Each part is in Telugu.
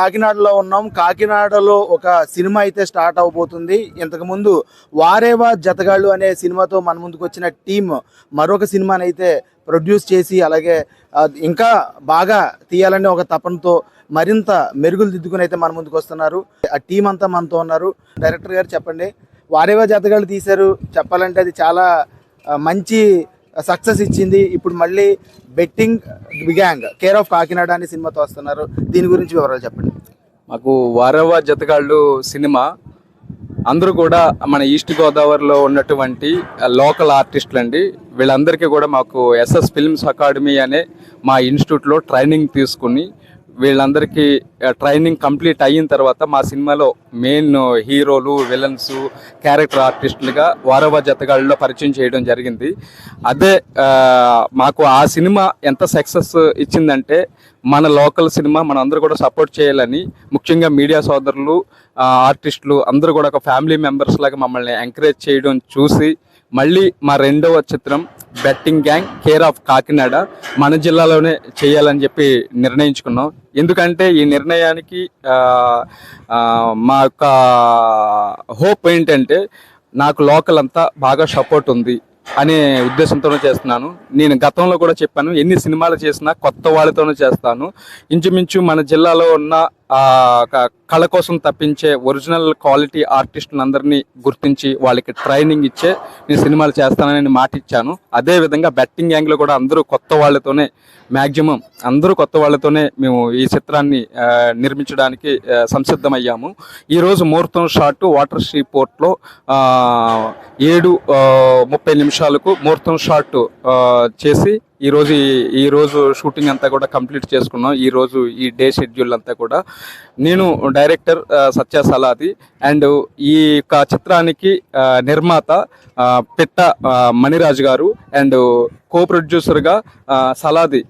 కాకినాడలో ఉన్నాం. కాకినాడలో ఒక సినిమా అయితే స్టార్ట్ అవబోతుంది. ఇంతకుముందు వారేవా జతగాళ్ళు అనే సినిమాతో మన ముందుకు వచ్చిన టీం మరొక సినిమాని అయితే ప్రొడ్యూస్ చేసి అలాగే ఇంకా బాగా తీయాలనే ఒక తపనతో మరింత మెరుగులు దిద్దుకుని అయితే మన ముందుకు వస్తున్నారు. ఆ టీం అంతా మనతో ఉన్నారు. డైరెక్టర్ గారు చెప్పండి వారేవా జతగాళ్ళు తీశారు? చెప్పాలంటే అది చాలా మంచి సక్సెస్ ఇచ్చింది. ఇప్పుడు మళ్ళీ betting gang care of Kakinada అనే సినిమాతో వస్తున్నారు. దీని గురించి వివరాలు చెప్పండి. మాకు వారవ జతగాళ్ళు సినిమా. అందరూ కూడా మన ఈస్ట్ గోదావరిలో ఉన్నటువంటి లోకల్ ఆర్టిస్టులు అండి వీళ్ళందరికీ కూడా మాకు ఎస్ఎస్ ఫిల్మ్స్ అకాడమీ అనే మా ఇన్స్టిట్యూట్లో ట్రైనింగ్ తీసుకుని వీళ్ళందరికీ ట్రైనింగ్ కంప్లీట్ అయిన తర్వాత మా సినిమాలో మెయిన్ హీరోలు విలన్స్ క్యారెక్టర్ ఆర్టిస్టులుగా వారవ జతగాళ్ళలో పరిచయం చేయడం జరిగింది. అదే మాకు ఆ సినిమా ఎంత సక్సెస్ ఇచ్చిందంటే మన లోకల్ సినిమా మన అందరూ కూడా సపోర్ట్ చేయాలని ముఖ్యంగా మీడియా సోదరులు ఆర్టిస్టులు అందరూ కూడా ఒక ఫ్యామిలీ మెంబర్స్ లాగా మమ్మల్ని ఎంకరేజ్ చేయడం చూసి మళ్ళీ మా రెండవ చిత్రం betting gang care of Kakinada మన జిల్లాలోనే చేయాలని చెప్పి నిర్ణయించుకున్నాం. ఎందుకంటే ఈ నిర్ణయానికి మా యొక్క హోప్ ఏంటంటే నాకు లోకల్ అంతా బాగా సపోర్ట్ ఉంది అనే ఉద్దేశంతోనే చేస్తున్నాను. నేను గతంలో కూడా చెప్పాను ఎన్ని సినిమాలు చేసినా కొత్త వాళ్ళతోనే చేస్తాను. ఇంచుమించు మన జిల్లాలో ఉన్న కళ కోసం తప్పించే ఒరిజినల్ క్వాలిటీ ఆర్టిస్టులందరినీ గుర్తించి వాళ్ళకి ట్రైనింగ్ ఇచ్చే నేను సినిమాలు చేస్తానని మాట ఇచ్చాను అదే విధంగా బెట్టింగ్ యాంగ్లో కూడా అందరూ కొత్త వాళ్ళతోనే మ్యాక్సిమం అందరూ కొత్త వాళ్ళతోనే మేము ఈ చిత్రాన్ని నిర్మించడానికి సంసిద్ధమయ్యాము. ఈరోజు ముహూర్తం షాట్ వాటర్ షీ పోర్ట్లో ఏడు ముప్పై నిమిషాలకు ముహూర్తం షాట్ చేసి ఈరోజు ఈ- ఈ రోజు షూటింగ్ అంతా కూడా కంప్లీట్ చేసుకున్నాం. ఈ రోజు ఈ డే షెడ్యూల్ అంతా కూడా. నేను డైరెక్టర్ సత్య సలాది అండ్ ఈ యొక్క చిత్రానికి నిర్మాత పెట్ట పిట్ట మణిరాజు గారు అండ్ కో ప్రొడ్యూసర్గా సలాది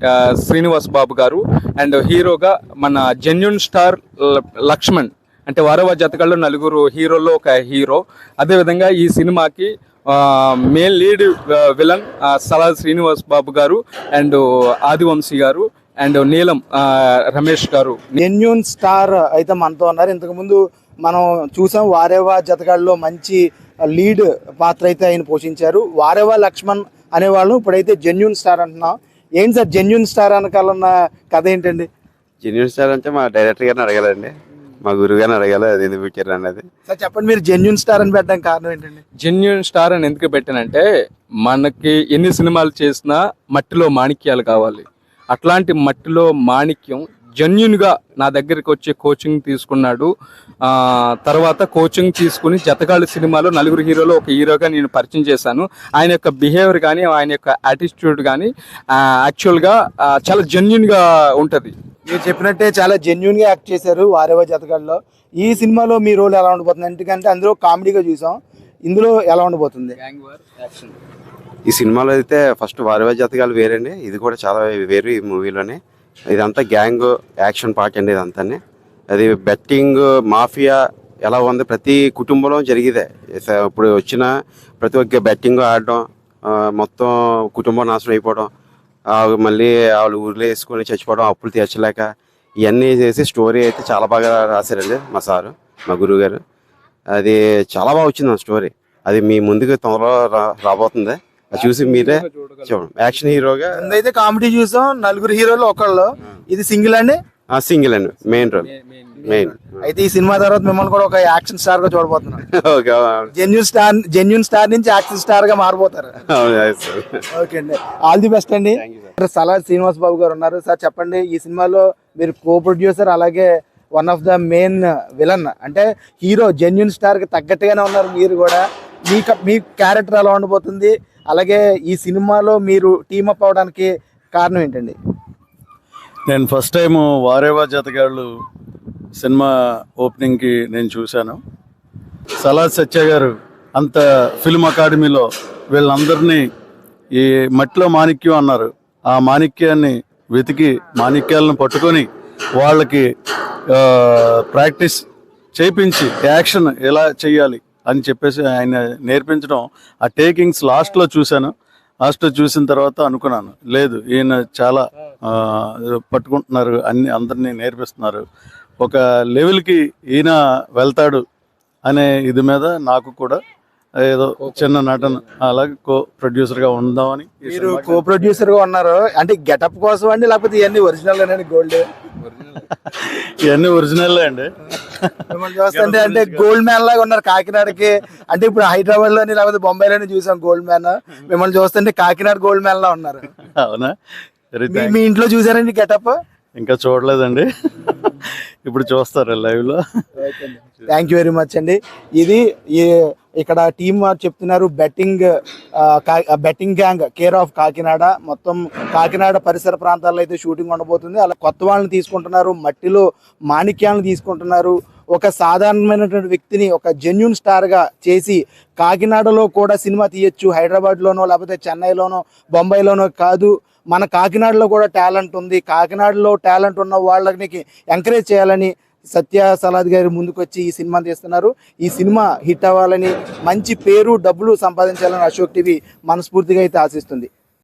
శ్రీనివాస్ బాబు గారు అండ్ హీరోగా మన జెన్యున్ స్టార్ ల- లక్ష్మణ్. అంటే వారవ జతగాళ్ళు నలుగురు హీరోల్లో ఒక హీరో. అదేవిధంగా ఈ సినిమాకి మెయిన్ లీడ్ విలన్ సలాద్ శ్రీనివాస్ బాబు గారు అండ్ ఆదివంశీ గారు అండ్ నీలం రమేష్ గారు. జెన్యూన్ స్టార్ అయితే మనతో ఉన్నారు. ఇంతకు ముందు మనం చూసాం వారేవా జతగాళ్ళలో మంచి లీడ్ పాత్ర అయితే ఆయన పోషించారు. వారేవా లక్ష్మణ్ అనేవాళ్ళు ఇప్పుడైతే జెన్యూన్ స్టార్ అంటున్నాం. ఏంటి సార్ జెన్యూన్ స్టార్ అనకాలన్న కథ ఏంటండి? జెన్యున్ స్టార్ అంటే మా డైరెక్టర్ గారిని అడగాలండి. మా గురువు గారిని అడగాలి అది ఎందుకు పెట్టారు అనేది సార్ చెప్పండి మీరు జెన్యూన్ స్టార్ అని పెట్టడానికి కారణం ఏంటండి? జెన్యున్ స్టార్ అని ఎందుకు పెట్టానంటే మనకి ఎన్ని సినిమాలు చేసినా మట్టిలో మాణిక్యాలు కావాలి. అట్లాంటి మట్టిలో మాణిక్యం జెన్యున్గా నా దగ్గరికి వచ్చి కోచింగ్ తీసుకున్నాడు. ఆ, తర్వాత కోచింగ్ తీసుకుని జతగాళ్ళ సినిమాలో నలుగురు హీరోలో ఒక హీరోగా నేను పరిచయం చేశాను. ఆయన యొక్క బిహేవియర్ కానీ ఆయన యొక్క యాటిట్యూడ్ కానీ యాక్చువల్గా చాలా జెన్యున్గా ఉంటుంది. మీరు చెప్పినట్టే చాలా జెన్యున్గా యాక్ట్ చేశారు వారేవా జతగాళ్ళలో ఈ సినిమాలో మీ రోల్ ఎలా ఉండబోతుంది? ఎందుకంటే అందులో కామెడీగా చూసాం. ఇందులో ఎలా ఉండబోతుంది? ఈ సినిమాలో అయితే ఫస్ట్ వారవే జతగాలు వేరండి. ఇది కూడా చాలా వేరు ఈ మూవీలోనే. ఇదంతా గ్యాంగ్ యాక్షన్ పార్ట్ అండి ఇదంతా అది బెట్టింగ్ మాఫియా ఎలా ఉంది? ప్రతి కుటుంబంలో జరిగేదే ఇప్పుడు వచ్చిన ప్రతి ఒక్క బెట్టింగ్ ఆడడం మొత్తం కుటుంబం నాశనం అయిపోవడం మళ్ళీ వాళ్ళు ఊర్లో వేసుకొని చచ్చిపోవడం అప్పులు తీర్చలేక ఇవన్నీ చేసి స్టోరీ అయితే చాలా బాగా రాశారండి మా సారు మా గురువు గారు అది చాలా బాగా వచ్చింది ఆ స్టోరీ అది మీ ముందుకు త్వరలో రా- రాబోతుంది. అది చూసి మీరే చూడండి. యాక్షన్ హీరోగా ముందైతే కామెడీ చూసాం నలుగురు హీరోలు ఒకళ్ళు. ఇది సింగిల్ అండి? సింగిల్ అండి మెయిన్ రోల్. మెయిన్ అయితే ఈ సినిమా తర్వాత మిమ్మల్ని కూడా ఒక యాక్షన్ స్టార్గా చూడబోతున్నాం. Okay genuine star genuine star నుంచి యాక్షన్ స్టార్గా మారిపోతారు ఓకే అండి. ఆల్ ది బెస్ట్ అండి. సలా శ్రీనివాస్ బాబు గారు ఉన్నారు. సార్ చెప్పండి ఈ సినిమాలో మీరు కో ప్రొడ్యూసర్ అలాగే one of the main villain అంటే హీరో జెన్యున్ స్టార్కి తగ్గట్టుగానే ఉన్నారు మీరు కూడా. మీ మీ క్యారెక్టర్ ఎలా ఉండబోతుంది. అలాగే ఈ సినిమాలో మీరు టీమప్ అవడానికి కారణం ఏంటండి? నేను first time Vareva Jathagallu cinema ఓపెనింగ్కి నేను చూశాను. సలా సత్య గారు అంత ఫిల్మ్ అకాడమీలో వీళ్ళందరినీ ఈ మట్టిలో మాణిక్యం అన్నారు. ఆ మాణిక్యాన్ని వెతికి మాణిక్యాలను పట్టుకొని వాళ్ళకి ప్రాక్టీస్ చేయించి యాక్షన్ ఎలా చేయాలి అని చెప్పేసి ఆయన నేర్పించడం ఆ టేకింగ్స్ లాస్ట్లో చూశాను. లాస్ట్లో చూసిన తర్వాత అనుకున్నాను లేదు ఈయన చాలా పట్టుకుంటున్నారు అన్ని అందరినీ నేర్పిస్తున్నారు. ఒక లెవెల్కి ఈయన వెళ్తాడు అనే ఇది మీద నాకు కూడా ఏదో చిన్న నటన అలాగే కో ప్రొడ్యూసర్గా ఉందామని ఈ మీరు కో ప్రొడ్యూసర్గా ఉన్నారు. అంటే గెటప్ కోసం అండి లేకపోతే ఇవన్నీ ఒరిజినల్ అండి గోల్డ్ ఇవన్నీ ఒరిజినల్ అండి. మిమ్మల్ని చూస్తుంటే అంటే గోల్డ్ మ్యాన్ లాగా ఉన్నారు కాకినాడకి. అంటే ఇప్పుడు హైదరాబాద్లోని లేకపోతే బొంబాయిలోని చూసాం గోల్డ్ మ్యాన్ మిమ్మల్ని చూస్తుంటే కాకినాడ గోల్డ్ మ్యాన్ లా ఉన్నారు. అవునా? మీ ఇంట్లో చూసారండి గెటప్? ఇంకా చూడలేదండి. ఇప్పుడు చూస్తారు లైవ్లో. థ్యాంక్ యూ వెరీ మచ్ అండి. ఇది ఈ ఇక్కడ టీం వారు చెప్తున్నారు betting betting gang care of Kakinada. మొత్తం కాకినాడ పరిసర ప్రాంతాల్లో అయితే షూటింగ్ ఉండబోతుంది. అలా కొత్త వాళ్ళని తీసుకుంటున్నారు మట్టిలో మాణిక్యాలను తీసుకుంటున్నారు. ఒక సాధారణమైనటువంటి వ్యక్తిని ఒక జెన్యున్ స్టార్గా చేసి కాకినాడలో కూడా సినిమా తీయొచ్చు. హైదరాబాద్లోనో లేకపోతే చెన్నైలోనో బొంబాయిలోనో కాదు. మన కాకినాడలో కూడా టాలెంట్ ఉంది. కాకినాడలో టాలెంట్ ఉన్న వాళ్ళకి ఎంకరేజ్ చేయాలని సత్య సలాద్ గారు ముందుకొచ్చి ఈ సినిమా తీస్తున్నారు. ఈ సినిమా హిట్ అవ్వాలని మంచి పేరు డబ్బులు సంపాదించాలని అశోక్ టీవీ మనస్ఫూర్తిగా అయితే ఆశిస్తుంది.